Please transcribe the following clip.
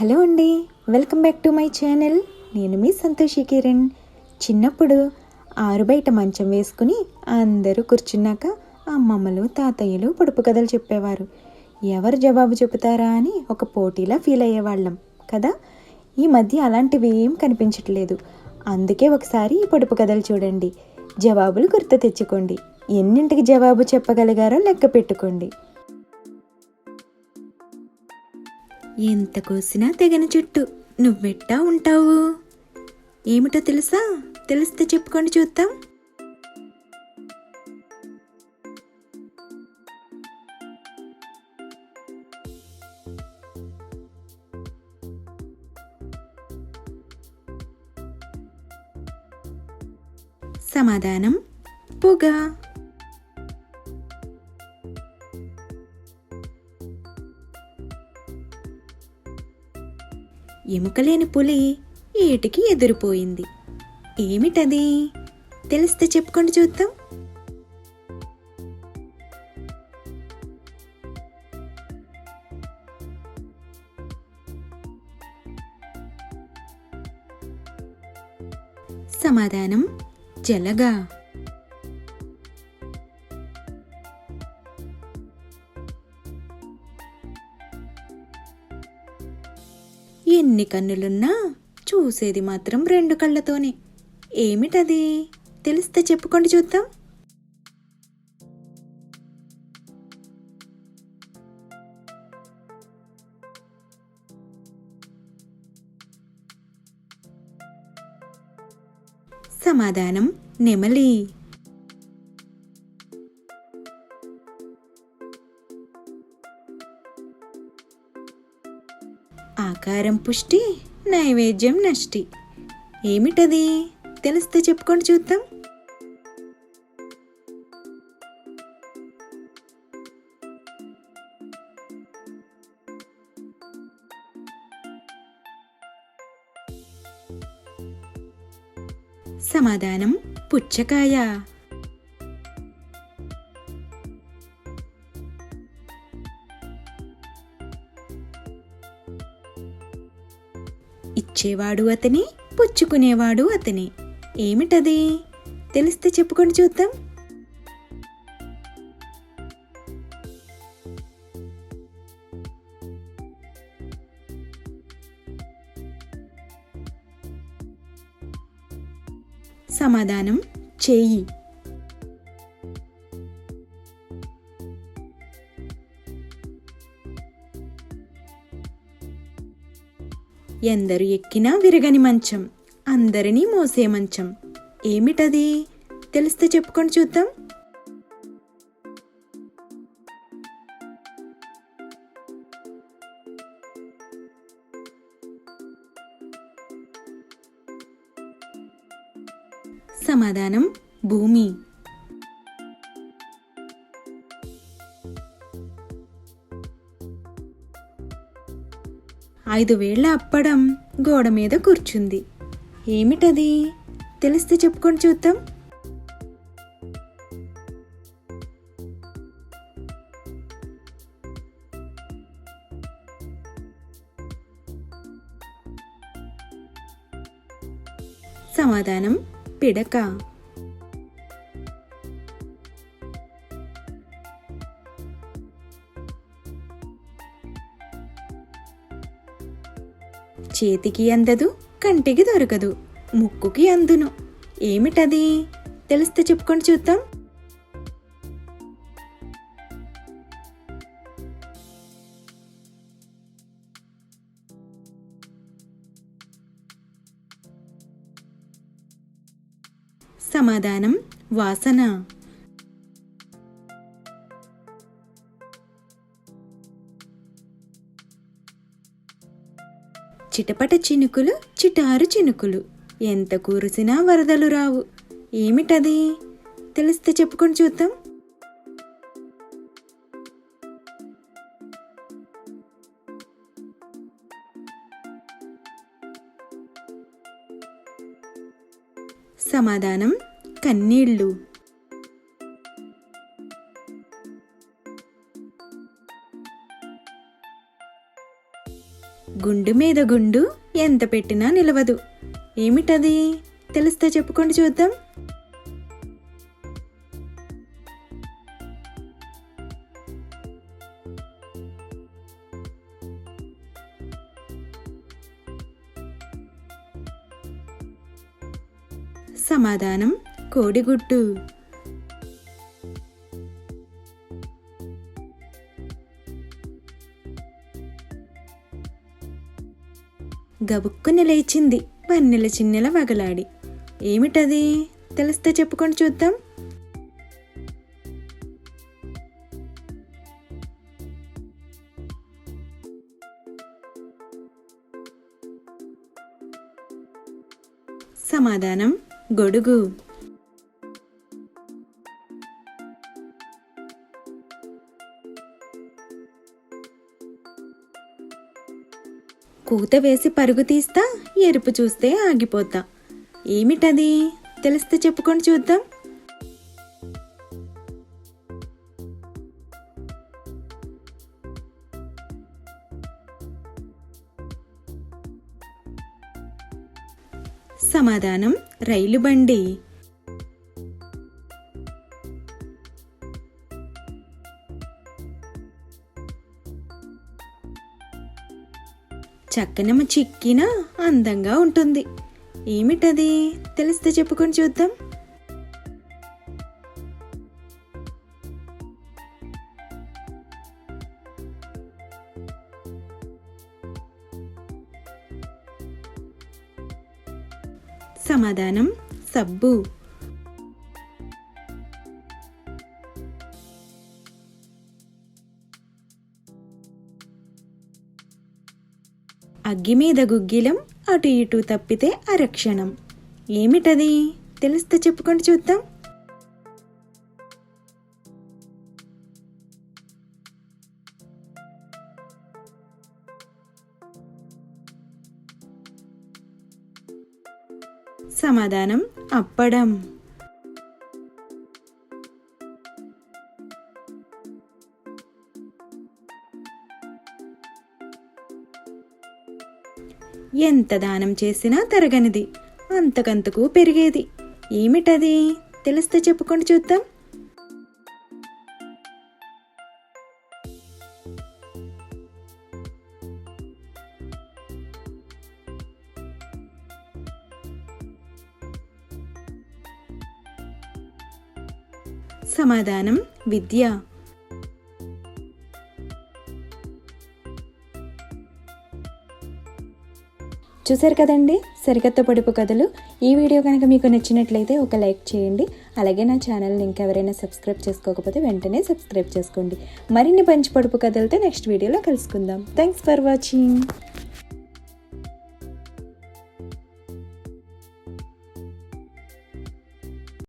Hello అండి welcome back to my channel. నేను మీ సంతోషి కిరణ్. చిన్నప్పుడు ఆరు బయట మంచం వేసుకుని అందరూ కూర్చున్నాక అమ్మమ్మలు తాతయ్యలు పొడుపు కథలు చెప్పేవారు. ఎవరు జవాబు చెబుతారా అని ఒక పోటీలా ఫీల్ అయ్యేవాళ్ళం కదా? ఈ మధ్య అలాంటివి ఏం కనిపించట్లేదు. అందుకే ఒకసారి ఈ పొడుపు కథలు చూడండి. జవాబులు గుర్తు తెచ్చుకోండి. ఎన్నింటికి జవాబు చెప్పగలిగారో లెక్క పెట్టుకోండి. ఎంత కోసినా తెగని చెట్టు నువ్వెట్టా ఉంటావు? ఏమిటో తెలుసా? తెలిస్తే చెప్పుకోండి చూద్దాం. సమాధానం పొగ. ఎముకలేని పులి ఏటికి ఎదురుపోయింది. ఏమిటది? తెలిస్తే చెప్పుకోండి చూద్దాం. సమాధానం జలగా. ఎన్ని కన్నులున్నా చూసేది మాత్రం రెండు కళ్ళతోనే. ఏమిటది? తెలిస్తే చెప్పుకోండి చూద్దాం. సమాధానం నెమలి. ఆకారం పుష్టి నైవేద్యం నష్టి. ఏమిటది? తెలిస్తే చెప్పుకోండి చూద్దాం. సమాధానం పుచ్చకాయ. ఇచ్చేవాడు అతనే పుచ్చుకునేవాడు అతనే. ఏమిటది? తెలిస్తే చెప్పుకొని చూద్దాం. సమాధానం చేయి. ఎందరు ఎక్కినా విరగని మంచం అందరినీ మోసే మంచం. ఏమిటది? తెలిస్తే చెప్పుకొని చూద్దాం. సమాధానం భూమి. ఐదు వేళ్ళ అప్పడం గోడ మీద కూర్చుంది. ఏమిటది? తెలిస్తే చెప్పుకొని చూద్దాం. సమాధానం పిడక. చేతికి అందదు కంటికి దొరకదు ముక్కుకి అందును. ఏమిటది? తెలిస్తే చెప్పుకొని చూద్దాం. సమాధానం వాసన. చిటపట చినుకులు చిటారు చినుకులు. ఎంత కూరిసినా వరదలు రావు. ఏమిటది? తెలిస్తే చెప్పుకొని చూద్దాం. సమాధానం కన్నీళ్ళు. గుండు మీద గుండు ఎంత పెట్టినా నిలవదు. ఏమిటది? తెలిస్తే చెప్పుకోండి చూద్దాం. సమాధానం కోడిగుడ్డు. గబుక్కుని లేచింది వన్నెల చిన్నెల వగలాడి. ఏమిటది? తెలిస్తే చెప్పుకొని చూద్దాం. సమాధానం గొడుగు. కూత వేసి పరుగు తీస్తా ఎరుపు చూస్తే ఆగిపోతా. ఏమిటది? తెలిస్తే చెప్పుకొని చూద్దాం. సమాధానం రైలు బండి. చక్కనమ్మ చిక్కినా అందంగా ఉంటుంది. ఏమిటది? తెలిస్తే చెప్పుకొని చూద్దాం. సమాధానం సబ్బు. అగ్గి మీద గుగ్గిలం అటు ఇటు తప్పితే అరక్షణం. ఏమిటది? తెలిస్తే చెప్పుకొని చూద్దాం. సమాధానం అప్పడం. ఎంత దానం చేసినా తరగనిది. అంతకంతకు పెరిగేది. ఏమిటది? తెలిస్తే చెప్పుకొని చూద్దాం. సమాధానం విద్య. చూసారు కదండి? సరికొత్త పొడుపు కథలు. ఈ వీడియో కనుక మీకు నచ్చినట్లయితే ఒక లైక్ చేయండి. అలాగే నా ఛానల్ని ఇంకెవరైనా సబ్స్క్రైబ్ చేసుకోకపోతే వెంటనే సబ్స్క్రైబ్ చేసుకోండి. మరిన్ని పంచి పొడుపు కథలతో నెక్స్ట్ వీడియోలో కలుసుకుందాం. Thanks for watching